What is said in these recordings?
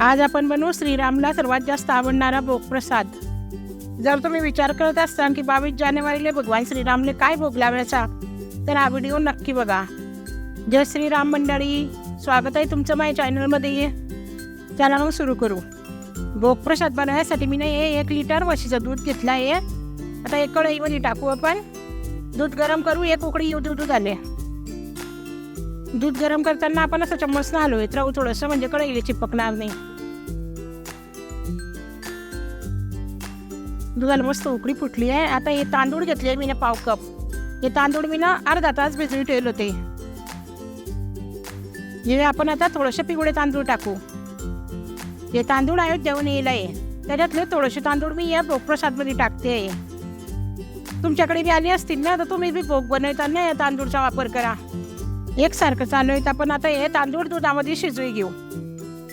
आज आपण बनवू श्रीरामला सर्वात जास्त आवडणारा भोग प्रसाद. जर तुम्ही विचार करत असाल की बावीस जानेवारीला भगवान श्रीरामने काय भोग लावायचा तर हा व्हिडिओ नक्की बघा. जय श्रीराम मंडळी. स्वागत आहे तुमचं माझ्या चॅनलमध्ये. चला मग सुरू करू. भोग प्रसाद बनवण्यासाठी मी नाही एक लिटर म्हशीचं दूध घेतलं आहे. आता एक कढईमध्ये टाकू आपण. दूध गरम करू एक उकडी दूध आले दूध गरम करताना आपण असं चम्मच ना हलवत राहू. थोडंसं म्हणजे कढईला चिपकणार नाही. दुधाला मस्त उकळी फुटली आहे. आता हे तांदूळ घेतले मी ना पाव कप. हे तांदूळ मी ना अर्धा तास भिजवी ठेवले होते. हे आपण आता थोडेसे पिवळे तांदूळ टाकू. हे तांदूळ आहे जेवण येईल आहे. त्याच्यातले थोडेसे तांदूळ मी या भोगप्रसादमध्ये टाकते तुमच्याकडे बी आले असतील ना तर तुम्ही बी भोग बनवताना या तांदूळचा वापर करा. एकसारखं चालू आहे. आपण आता हे तांदूळ दुधामध्ये शिजवी घेऊ.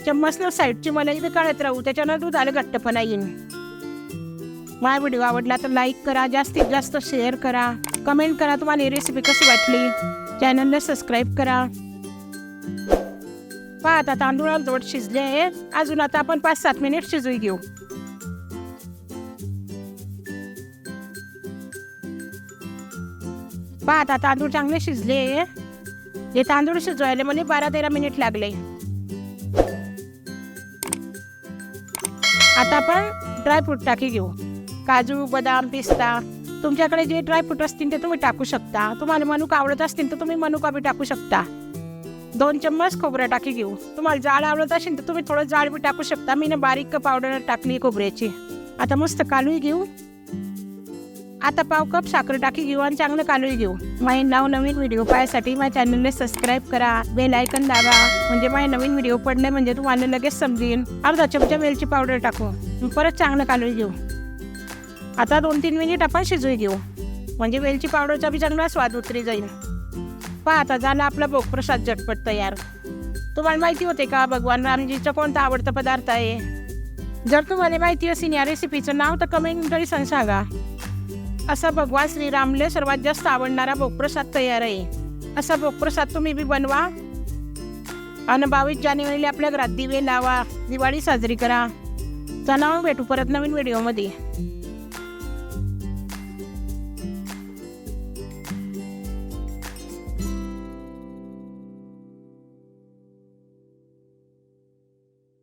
चम्मचनं साईडची मलाई बी काढत राहू. त्याच्यानं दूध आलं घट्टपणा येईन. माझा व्हिडिओ आवडला तर लाईक करा जास्तीत जास्त शेअर करा. कमेंट करा तुम्हाला ही रेसिपी कशी वाटली. चॅनलला सबस्क्राईब करा. पहा आता तांदूळ अर्धवट शिजले आहे. अजून आता आपण पाच सात मिनिट शिजवी घेऊ. पहा आता तांदूळ चांगले शिजले आहे. हे तांदूळ शिजवायला मला बारा तेरा मिनिट लागले. आता आपण ड्रायफ्रूट टाकी घेऊ. काजू बदाम पिस्ता. तुमच्याकडे जे ड्रायफ्रूट असतील ते तुम्ही टाकू शकता. तुम्हाला मनुका आवडत असतील तर तुम्ही मनुका बी टाकू शकता. दोन चम्मच खोबरं टाकी घेऊ. तुम्हाला जाड आवडत असेल तर तुम्ही थोडं जाळ बी टाकू शकता. मी ना बारीक पावडर टाकली खोबऱ्याची. आता मस्त कालूही घेऊ. आता पाव कप साखर टाकी घेऊ आणि चांगलं कालूही घेऊ. माझे नाव नवीन व्हिडिओ पाहायसाठी माझ्या चॅनलने सबस्क्राईब करा बेल आयकन दाबा. म्हणजे माझे नवीन व्हिडिओ पडले म्हणजे तुम्हाला लगेच समजेल अर्धा चमचा वेलची पावडर टाकू परत चांगलं कालूही घेऊ. आता दोन तीन मिनिट आपण शिजवून घेऊ. म्हणजे वेलची पावडरचा बी चांगला स्वाद उतरी जाईल पहा आता झाला आपला भोगप्रसाद झटपट तयार. तुम्हाला माहिती होते का भगवान रामजीचा कोणता आवडता पदार्थ आहे? जर तुम्हाला माहिती असेल या रेसिपीचं नाव तर कमेंट तरी सांगा. असा भगवान श्रीरामले सर्वात जास्त आवडणारा भोगप्रसाद तयार आहे. असा भोगप्रसाद तुम्ही बी बनवा. आणि बावीस जानेवारीला आपल्या घरात दिवे लावा. दिवाळी साजरी करा. चला भेटू परत नवीन व्हिडिओमध्ये.